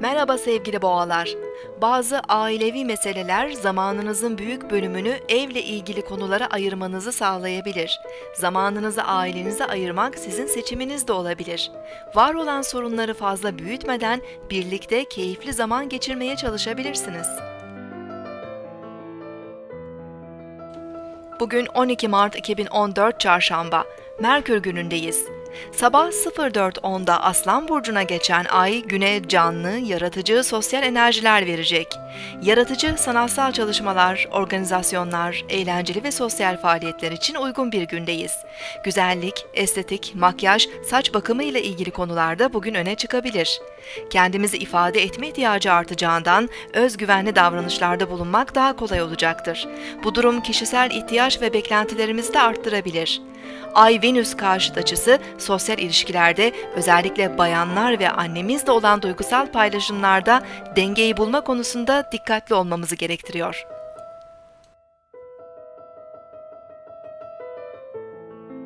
Merhaba sevgili boğalar. Bazı ailevi meseleler zamanınızın büyük bölümünü evle ilgili konulara ayırmanızı sağlayabilir. Zamanınızı ailenize ayırmak sizin seçiminiz de olabilir. Var olan sorunları fazla büyütmeden birlikte keyifli zaman geçirmeye çalışabilirsiniz. Bugün 12 Mart 2014 Çarşamba. Merkür günündeyiz. Sabah 04.10'da Aslan Burcu'na geçen ay güne canlı, yaratıcı, sosyal enerjiler verecek. Yaratıcı, sanatsal çalışmalar, organizasyonlar, eğlenceli ve sosyal faaliyetler için uygun bir gündeyiz. Güzellik, estetik, makyaj, saç bakımı ile ilgili konularda bugün öne çıkabilir. Kendimizi ifade etme ihtiyacı artacağından özgüvenli davranışlarda bulunmak daha kolay olacaktır. Bu durum kişisel ihtiyaç ve beklentilerimizi de arttırabilir. Ay-Venüs karşıt açısı sosyal ilişkilerde özellikle bayanlar ve annemizle olan duygusal paylaşımlarda dengeyi bulma konusunda dikkatli olmamızı gerektiriyor.